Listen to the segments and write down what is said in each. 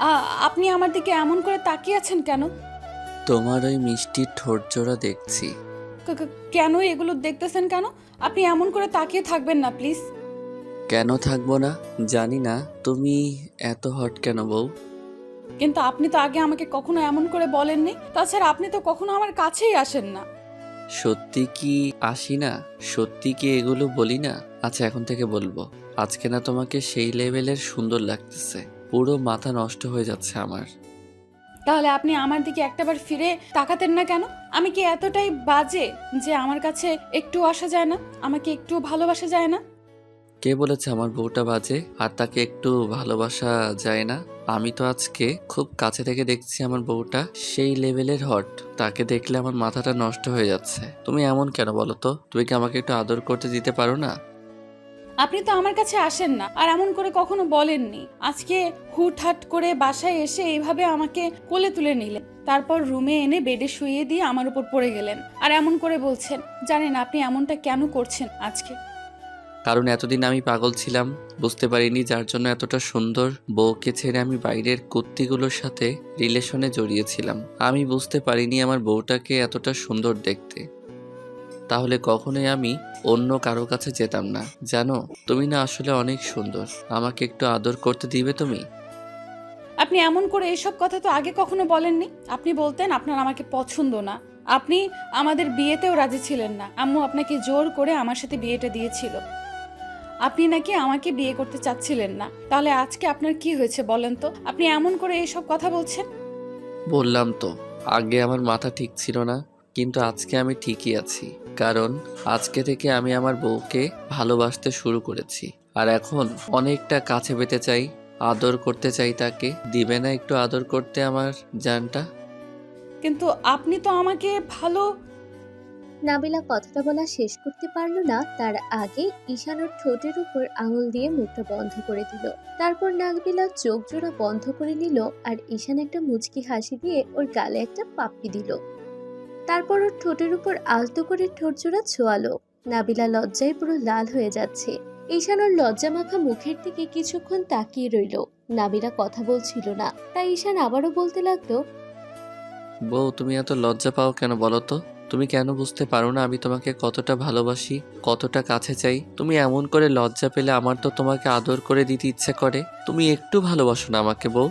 আ- আপনি আমার দিকে এমন করে তাকিয়ে আছেন কেন? তোমার ওই মিষ্টি ঠোঁট জোড়া দেখছি। ক- ক- কেন এগুলো দেখতেছেন কেন? আপনি এমন করে তাকিয়ে থাকবেন না প্লিজ। কেন থাকব না? জানি না। তুমি এত হট কেন বউ? কিন্তু আপনি তো আগে আমাকে কখনো এমন করে বলেননি। তাছাড়া আপনি তো কখনো আমার কাছেই আসেন না। সত্যি কি আসি না? সত্যি কি এগুলো বলি না? আচ্ছা এখন থেকে বলব। আজকে না তোমাকে সেই লেভেলের সুন্দর লাগতেছে। পুরো মাথা নষ্ট হয়ে যাচ্ছে আমার। তাহলে আপনি আমার দিকে একটাবার ফিরে তাকাতেন না কেন? আমি কি এতটাই বাজে যে আমার কাছে একটু আসা যায় না? আমাকে একটু ভালোবাসা যায় না? কে বলেছে আমার বউটা বাজে আর তাকে একটু ভালোবাসা যায় না? আমি তো আজকে খুব কাছে থেকে দেখছি আমার বউটা। সেই লেভেলের হট। তাকে দেখলে আমার মাথাটা নষ্ট হয়ে যাচ্ছে। তুমি এমন কেন বলো তো? তুমি কি আমাকে একটু আদর করতে দিতে পারো না? আপনি তো আমার কাছে আসেন না, আর এমন করে কখনো বলেননি। আজকে হুটহাট করে বাসায় এসে এইভাবে আমাকে কোলে তুলে নিলেন। তারপর রুমে এনে বেডে শুইয়ে দিয়ে আমার উপর পড়ে গেলেন। আর এমন করে বলছেন, জানেন আপনি এমনটা কেন করছেন আজকে? কারণ এতদিন আমি পাগল ছিলাম, বুঝতে পারিনি যার জন্য এতটা সুন্দর বউকে ছেড়ে আমি বাইরের কুত্তিগুলোর সাথে রিলেশনে জড়িয়েছিলাম। আমি বুঝতে পারিনি আমার বউটাকে এতটা সুন্দর দেখতে। তাহলে কখনোই আমি অন্য কারও কাছে যেতাম না। জানো তুমি না আসলে অনেক সুন্দর। আমাকে একটু আদর করতে দিবে তুমি? আপনি এমন করে এসব কথা তো আগে কখনো বলেননি। আপনি বলতেন আপনার আমাকে পছন্দ না। আপনি আমাদের বিয়েতেও রাজি ছিলেন না। আম্মু আপনাকে জোর করে আমার সাথে বিয়েটা দিয়েছিল। আপনি নাকি আমাকে বিয়ে করতে চাচ্ছিলেন না। তাহলে আজকে আপনার কি হয়েছে বলেন তো? আপনি এমন করে এসব কথা বলছেন? বললাম তো আগে আমার মাথা ঠিক ছিল না কিন্তু আজকে আমি ঠিকই আছি। কারণ আজকে থেকে আমি আমার বউকে ভালোবাসতে শুরু করেছি। আর এখন অনেকটা কাছে পেতে চাই আদর করতে চাই তাকে। দিবে না একটু আদর করতে আমার জানটা? কিন্তু আপনি তো আমাকে ভালো নাবিলা কথাটা বলা শেষ করতে পারল না। তার আগে ঈশান ওর ঠোঁটের উপর আঙুল দিয়ে মুখটা বন্ধ করে দিল। তারপর নাবিলা চোখ জোড়া বন্ধ করে নিল আর ঈশান একটা মুচকি হাসি দিয়ে ওর গালে একটা পাপ্পি দিল। তারপর ওর ঠোঁটের উপর আলতো করে ঠোঁট জোড়া ছোয়ালো নাবিলা লজ্জায় পুরো লাল হয়ে যাচ্ছে। ঈশান ওর লজ্জা মাখা মুখের দিকে কিছুক্ষণ তাকিয়ে রইল। নাবিলা কথা বলছিল না। তাই ঈশান আবারও বলতে লাগল বউ তুমি এত লজ্জা পাও কেন বলো তো? তুমি কেন বুঝতে পারো না আমি তোমাকে কতটা ভালোবাসি কতটা কাছে চাই? তুমি এমন করে লজ্জা পেলে আমার তো তোমাকে আদর করে দিতে ইচ্ছে করে। তুমি একটু ভালোবাসো না আমাকে বউ।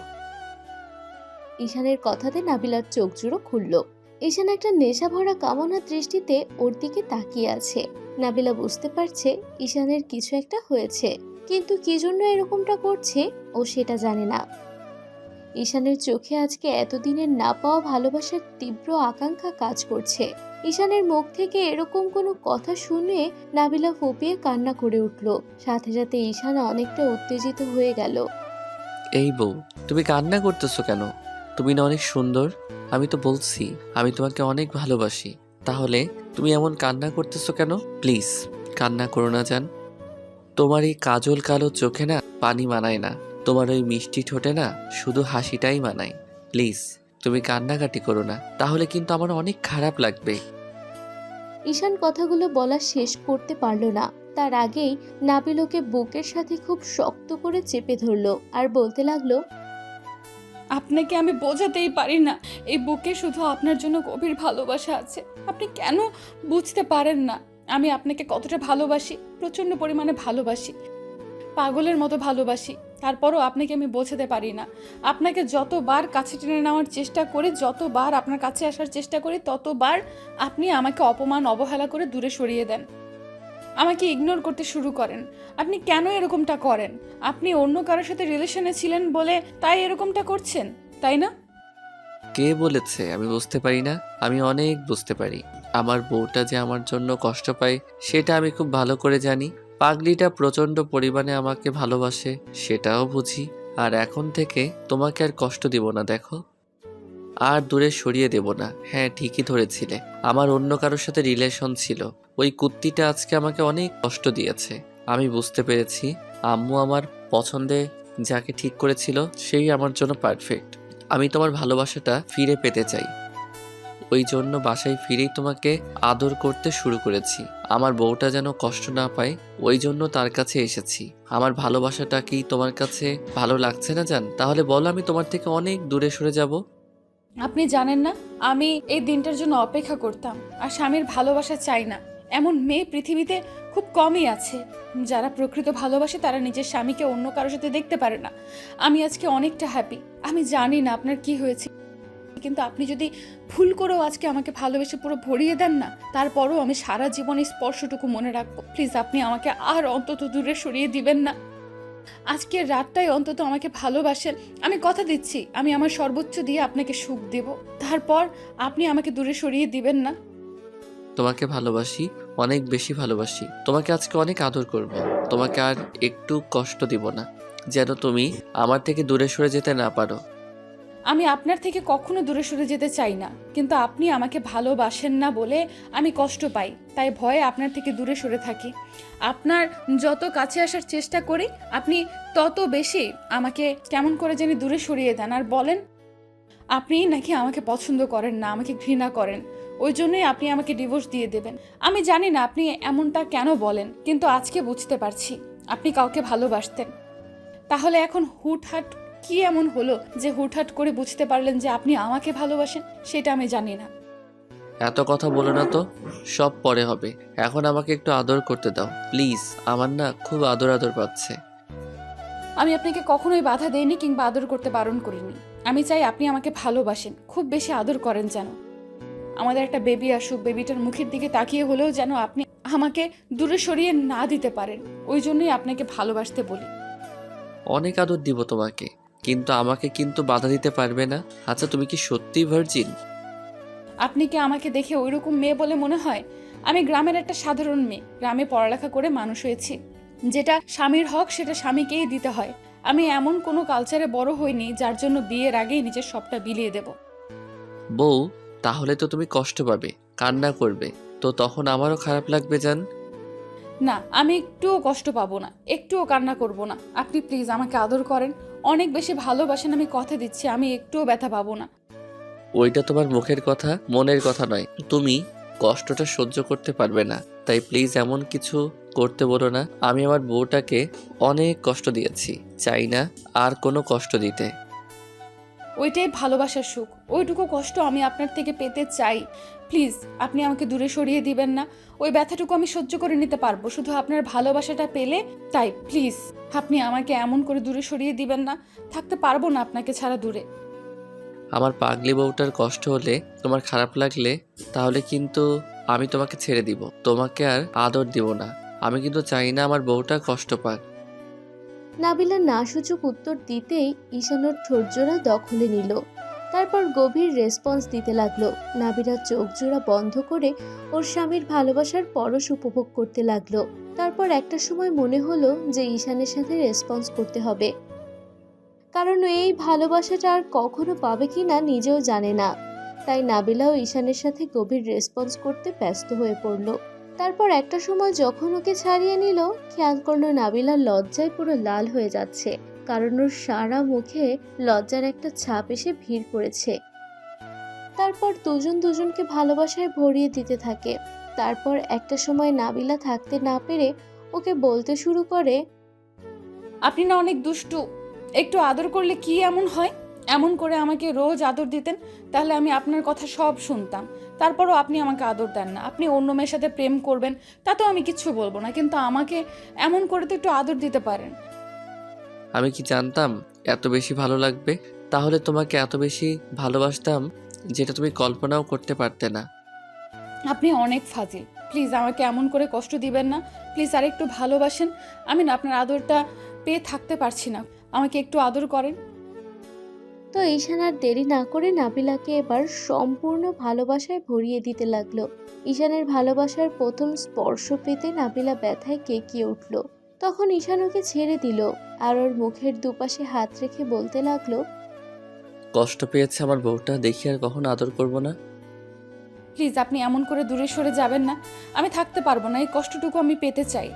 ঈশানের কথাতে নাবিলার চোখ জুড়ো খুলল। ঈশান একটা নেশা ভরা কামনার দৃষ্টিতে ওর দিকে তাকিয়ে আছে। নাবিলা বুঝতে পারছে ঈশানের কিছু একটা হয়েছে। কিন্তু কি জন্য এরকমটা করছে ও সেটা জানে না। ঈশানের চোখে আজকে এতদিনের না পাওয়া ভালোবাসার তীব্র আকাঙ্ক্ষা কাজ করছে। ঈশানের মুখ থেকে এরকম কোনো কথা শুনে নাবিলা ফুপিয়ে কান্না করে উঠল। সাথে সাথে ঈশান অনেকটা উত্তেজিত হয়ে গেল। এই বউ, তুমি কান্না করতেছো কেন? তুমি না অনেক সুন্দর? আমি তো বলছি, আমি তোমাকে অনেক ভালোবাসি। তাহলে তুমি এমন কান্না করতেছো কেন? প্লিজ, কান্না করো না যান তোমার এই কাজল কালো চোখে না পানি মানায় না। তোমার ওই মিষ্টি ঠোঁটে না শুধু হাসিটাই মানায়। প্লিজ, তুমি কান্নাকাটি করো না। তাহলে কিন্তু আমার অনেক খারাপ লাগবে। ঈশান কথাগুলো বলা শেষ করতে পারল না। তার আগেই নাবিলকে বুকের সাথে খুব শক্ত করে চেপে ধরলো আর বলতে লাগল আপনাকে আমি বোঝাতেই পারি না। এই বুকে শুধু আপনার জন্য গভীর ভালোবাসা আছে। আপনি কেন বুঝতে পারেন না? আমি আপনাকে কতটা ভালোবাসি, প্রচণ্ড পরিমাণে ভালোবাসি। পাগলের মতো ভালোবাসি, তারপরও আপনাকে আমি বোঝাতে পারি না। আপনাকে যতবার কাছে টেনে নেওয়ার চেষ্টা করি, যতবার আপনার কাছে আসার চেষ্টা করি, ততবার আপনি আমাকে অপমান, অবহেলা করে দূরে সরিয়ে দেন। আমাকে ইগনোর করতে শুরু করেন। আপনি কেন এরকমটা করেন? আপনি অন্য কারোর সাথে রিলেশনে ছিলেন বলে তাই এরকমটা করছেন, তাই না? কে বলেছে? আমি বুঝতে পারি না। আমি অনেক বুঝতে পারি। আমার বউটা যে আমার জন্য কষ্ট পায়, সেটা আমি খুব ভালো করে জানি। পাগলিটা প্রচণ্ড পরিমাণে আমাকে ভালোবাসে, সেটাও বুঝি। আর এখন থেকে তোমাকে আর কষ্ট দিব না, দেখো। আর দূরে সরিয়ে দেব না। হ্যাঁ ঠিকই ধরেছিলে। আমার অন্য কারোর সাথে রিলেশন ছিল। ওই কুত্তিটা আজকে আমাকে অনেক কষ্ট দিয়েছে। আমি বুঝতে পেরেছি, আম্মু আমার পছন্দে যাকে ঠিক করেছিল, সেই আমার জন্য পারফেক্ট আমি তোমার ভালোবাসাটা ফিরে পেতে চাই। ওই জন্য বাসায় ফিরেই তোমাকে আদর করতে শুরু করেছি। আমার বউটা যেন কষ্ট না পায়, ওই জন্য তার কাছে এসেছি। আমার ভালোবাসাটা কি তোমার কাছে ভালো লাগছে না জান? তাহলে বলো, আমি তোমার থেকে অনেক দূরে সরে যাব। আপনি জানেন না, আমি এই দিনটার জন্য অপেক্ষা করতাম, আর স্বামীর ভালোবাসা চাই না। এমন মেয়ে পৃথিবীতে খুব কমই আছে। যারা প্রকৃত ভালোবাসে তারা নিজের স্বামীকে অন্য কারোর সাথে দেখতে পারে না। আমি আজকে অনেকটা হ্যাপি আমি জানি না আপনার কি হয়েছে। কিন্তু আপনি যদি ভুল করেও আজকে আমাকে ভালোবেসে পুরো ভরিয়ে দেন না, তারপরও আমি সারা জীবনে স্পর্শটুকু মনে রাখব। প্লিজ, আপনি আমাকে আর অন্তত দূরে সরিয়ে দিবেন না। আজকের রাতটাই অন্তত আমাকে ভালোবাসেন। আমি কথা দিচ্ছি। আমি আমার সর্বোচ্চ দিয়ে আপনাকে সুখ দেব। তারপর আপনি আমাকে দূরে সরিয়ে দিবেন না। তোমাকে ভালোবাসি, অনেক বেশি ভালোবাসি। তোমাকে আজকে অনেক আদর করব। তোমাকে আর একটু কষ্ট দিব না। যেন তুমি আমার থেকে দূরে সরে যেতে না পারো। আমি আপনার থেকে কখনো দূরে সরে যেতে চাই না। কিন্তু আপনি আমাকে ভালোবাসেন না বলে আমি কষ্ট পাই। তাই ভয়ে আপনার থেকে দূরে সরে থাকি। আপনার যত কাছে আসার চেষ্টা করি, আপনি তত বেশি আমাকে কেমন করে জানি দূরে সরিয়ে দেন। আর বলেন আপনি নাকি আমাকে পছন্দ করেন না, আমাকে ঘৃণা করেন। ওই জন্যই আপনি আমাকে ডিভোর্স দিয়ে দেবেন। আমি জানি না আপনি এমনটা কেন বলেন কিন্তু আজকে বুঝতে পারছি আপনি কাউকে ভালোবাসতেন। তাহলে এখন হুটহাট কি এমন হলো যে হুটহাট করে বুঝতে পারলেন যে আপনি আমাকে ভালোবাসেন সেটা আমি জানি না। এত কথা বলো না তো সব পরে হবে। এখন আমাকে একটু আদর করতে দাও প্লিজ। আমার না খুব আদর আদর পাচ্ছে। আমি আপনাকে কখনোই বাধা দেইনি কিংবা আদর করতে বারণ করিনি। আমি চাই আপনি আমাকে ভালোবাসেন খুব বেশি আদর করেন যেন। আমাদের একটা বেবি আসুক বেবিটার মুখের দিকে তাকিয়ে হলেও যেন আপনি আমাকে দূরে সরিয়ে না দিতে পারেন ওই জন্যই আপনাকে ভালোবাসতে বলি। অনেক আদর দিব তোমাকে কিন্তু আমাকে কিন্তু বাধা দিতে পারবে না। আচ্ছা তুমি কি সত্যিই ভার্জিন আপনি কি আমাকে দেখে ওইরকম মেয়ে বলে মনে হয়? আমি গ্রামের একটা সাধারণ মেয়ে গ্রামে পড়ালেখা করে মানুষ হয়েছি। যেটা স্বামীর হক সেটা স্বামীকেই দিতে হয়। আমি এমন কোনো কালচারে বড় হইনি যার জন্য বিয়ের আগেই নিজের সবটা বিলিয়ে দেব। বউ তাহলে তো তুমি কষ্ট পাবে কান্না করবে। তো তখন আমারও খারাপ লাগবে জান। না আমি একটুও কষ্ট পাবো না একটুও কান্না করব না। আপনি প্লিজ আমাকে আদর করেন। অনেক বেশি ভালোবাসেন আমি কথা দিচ্ছি আমি একটুও ব্যথা পাবো না। ওইটা তোমার মুখের কথা মনের কথা নয়। তুমি কষ্টটা সহ্য করতে পারবে না। তাই প্লিজ এমন কিছু করতে বলো না। আমি আমার বউটাকে অনেক কষ্ট দিয়েছি চাই না আর কোনো কষ্ট দিতে। ওইটাই ভালোবাসার সুখ। ওইটুকু কষ্ট আমি আপনার থেকে পেতে চাই। প্লিজ, আপনি আমাকে দূরে সরিয়ে দিবেন না। ওই ব্যথাটুকু আমি সহ্য করে নিতে পারব। শুধু আপনার ভালোবাসাটা পেলে তাই, প্লিজ। আপনি আমাকে এমন করে দূরে সরিয়ে দিবেন না। থাকতে পারব না আপনাকে ছাড়া দূরে। আমার পাগলি বউটার কষ্ট হলে, তোমার খারাপ লাগলে, তাহলে কিন্তু আমি তোমাকে ছেড়ে দিব। তোমাকে আর আদর দিব না। আমি কিন্তু চাই না আমার বউটা কষ্ট পাক। নাবিলা না সূচক উত্তর দিতেই ঈশানোর ঠোঁটজোড়া দখলে নিল। তারপর গভীর রেসপন্স দিতে লাগল। নাবিলা চোখ জোড়া বন্ধ করে ওর স্বামীর ভালোবাসার পরশ উপভোগ করতে লাগল। তারপর একটা সময় মনে হলো যে ঈশানের সাথে রেসপন্স করতে হবে। কারণ এই ভালোবাসাটা আর কখনো পাবে কিনা নিজেও জানে না। তাই নাবিলাও ঈশানের সাথে গভীর রেসপন্স করতে ব্যস্ত হয়ে পড়ল। তারপর একটা সময় যখন ওকে ছাড়িয়ে নিল, খেয়াল করল নাবিলা লজ্জায় পুরো লাল হয়ে যাচ্ছে, কারণ ওর সারা মুখে লজ্জার একটা ছাপ এসে ভিড় করেছে। তারপর দুজন দুজনকে ভালোবাসায় ভরিয়ে দিতে থাকে। তারপর একটা সময় নাবিলা থাকতে না পেরে ওকে বলতে শুরু করে, আপনি না অনেক দুষ্টু, একটু আদর করলে কি এমন হয়? এমন করে আমাকে রোজ আদর দিতেন তাহলে আমি আপনার কথা সব শুনতাম। তারপরও আপনি আমাকে আদর দেন না। আপনি অন্য মেয়ের সাথে প্রেম করবেন তাতেও আমি কিচ্ছু বলব না কিন্তু আমাকে এমন করে তো একটু আদর দিতে পারেন। আমি কি জানতাম এত বেশি ভালো লাগবে? তাহলে তোমাকে এত বেশি ভালোবাসতাম যেটা তুমি কল্পনাও করতে পারতে না। আপনি অনেক ফাজিল। প্লিজ আমাকে এমন করে কষ্ট দিবেন না। প্লিজ আর একটু ভালোবাসেন। আমি না আপনার আদরটা পেয়ে থাকতে পারছি না। আমাকে একটু আদর করেন। তো ঈশান আর দেরি না করে নাবিলাকে এবার সম্পূর্ণ ভালোবাসায় ভরিয়ে দিতে লাগল। ঈশানের ভালোবাসার প্রথম স্পর্শ পেতে নাবিলা ব্যথায় কেঁকিয়ে উঠল। তখন ঈশান ওকে ছেড়ে দিল আর ওর মুখের দুপাশে হাত রেখে বলতে লাগল কষ্ট পেয়েছে আমার বউটা দেখি আর কখনো আদর করব না? প্লিজ আপনি এমন করে দূরে সরে যাবেন না। আমি থাকতে পারব না এই কষ্টটুকু আমি পেতে চাই।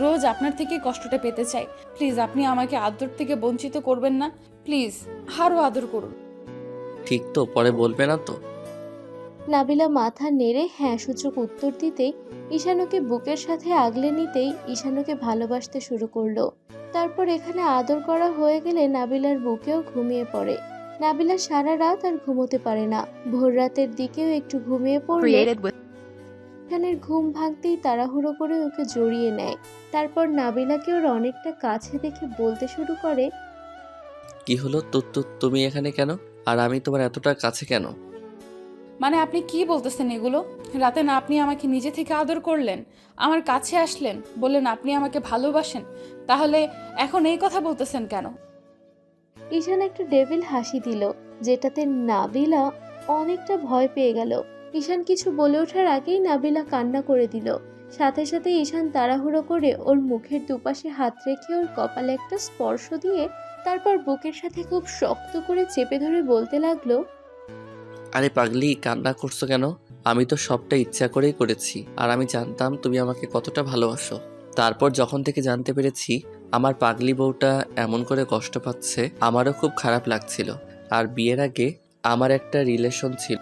রোজ আপনার থেকে কষ্টটা পেতে চাই। প্লিজ আপনি আমাকে আদর থেকে বঞ্চিত করবেন না। প্লিজ আরও আদর করুন। ঠিক তো পরে বলবে না তো। নাবিলা মাথা নেড়ে হ্যাঁ সূচক উত্তর দিতেই ঈশানুকে বুকের সাথে আগলে নিতেই ঈশানুকে ভালোবাসতে শুরু করল। তারপর এখানে আদর করা হয়ে গেলে নাবিলার বুকেও ঘুমিয়ে পড়ে। নাবিলা সারা রাত আর ঘুমোতে পারে না। ভোর রাতের দিকেও একটু ঘুমিয়ে পড়লে ঈশানের ঘুম ভাঙতেই তাড়াহুড়ো করে ওকে জড়িয়ে নেয়। তারপর নাবিলাকে ওর অনেকটা কাছে দেখে বলতে শুরু করে কি হলো? তো তো তুমি এখানে কেন? আর আমি তোমার এতটা কাছে কেন? মানে আপনি কি বলতেছেন এগুলো? রাতে না আপনি আমাকে নিজে থেকে আদর করলেন আমার কাছে আসলেন বললেন আপনি আমাকে ভালোবাসেন তাহলে এখন এই কথা বলতেছেন কেন? ঈশান একটা ডেভিল হাসি দিল যেটাতে নাবিলা অনেকটা ভয় পেয়ে গেল। ঈশান কিছু বলে ওঠার আগেই নাবিলা কান্না করে দিল। সাথে সাথে ঈশান তাড়াহুড়ো করে ওর মুখের দুপাশে হাত রেখে ওর কপালে একটা স্পর্শ দিয়ে তারপর বুকের সাথে খুব শক্ত করে চেপে ধরে বলতে লাগল, আরে পাগলি, কান্না করছ কেন? আমি তো সবটা ইচ্ছা করেই করেছি, আর আমি জানতাম তুমি আমাকে কতটা ভালোবাসো। তারপর যখন থেকে জানতে পেরেছি, আমার পাগলি বউটা এমন করে কষ্ট পাচ্ছে, আমারও খুব খারাপ লাগছিল। আর বিয়ের আগে আমার একটা রিলেশন ছিল,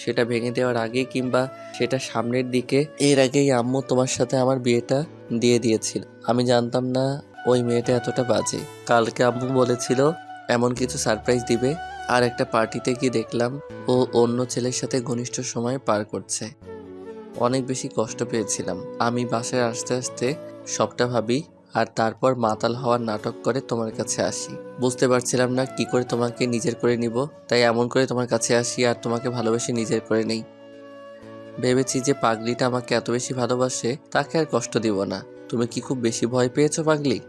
সেটা ভেঙে দেওয়ার আগে কিংবা সেটা সামনের দিকে, এর আগেই আম্মু তোমার সাথে আমার বিয়েটা দিয়ে দিয়েছিল। আমি জানতাম না ওই মেয়েটা এতটা বাজে। কালকে আম্মু বলেছিল, এমন কিছু সারপ্রাইজ দিবে। আর একটা পার্টিতে গিয়ে দেখলাম, ও অন্য ছেলের সাথে ঘনিষ্ঠ সময় পার করছে। অনেক বেশি কষ্ট পেয়েছিলাম। আমি বাসায় আসতে আসতে সবটা ভাবি, আর তারপর মাতাল হওয়ার নাটক করে তোমার কাছে আসি। বুঝতে পারছিলাম না কি করে তোমাকে নিজের করে নিব, তাই এমন করে তোমার কাছে আসি আর তোমাকে ভালোবেসে নিজের করে নেই। ভেবেছি যে পাগলিটা আমাকে এত বেশি ভালোবাসে, তাকে আর কষ্ট দিব না। তুমি কি খুব বেশি ভয় পেয়েছ পাগলি?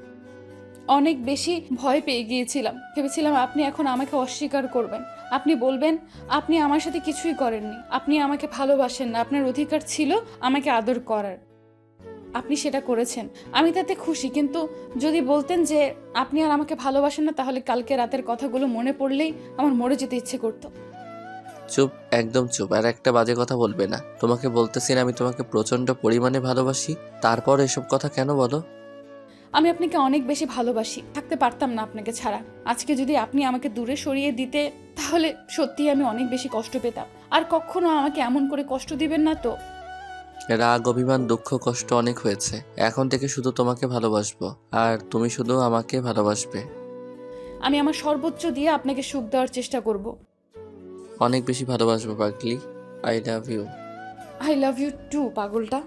অনেক বেশি ভয় পেয়ে গিয়েছিলাম। ভেবেছিলাম আপনি এখন আমাকে অস্বীকার করবেন। আপনি বলবেন, আপনি আমার সাথে কিছুই করেননি। আপনি আমাকে ভালোবাসেন না। আপনার অধিকার ছিল আমাকে আদর করার। আপনি সেটা করেছেন। আমি তাতে খুশি। কিন্তু যদি বলতেন যে আপনি আর আমাকে ভালোবাসেন না, তাহলে কালকে রাতের কথাগুলো মনে পড়লেই আমার মরে যেতে ইচ্ছে করতো। চুপ, একদম চুপ। আর একটা বাজে কথা বলবে না। তোমাকে বলতেছি না আমি তোমাকে প্রচণ্ড পরিমাণে ভালোবাসি। তারপর এসব কথা কেন বলো? আমি আপনাকে অনেক বেশি ভালোবাসি থাকতে পারতাম না আপনাকে ছাড়া। আজকে যদি আপনি আমাকে দূরে সরিয়ে দিতে তাহলে সত্যি আমি অনেক বেশি কষ্ট পেতাম। আর কখনো আমাকে এমন করে কষ্ট দিবেন না তো? রাগ অভিমান দুঃখ কষ্ট অনেক হয়েছে। এখন থেকে শুধু তোমাকে ভালোবাসবো। আর তুমি শুধু আমাকে ভালোবাসবে। আমি আমার সর্বোচ্চ দিয়ে আপনাকে সুখ দেওয়ার চেষ্টা করব। অনেক বেশি ভালোবাসবো পাগলি। I love you I love you too পাগলটা।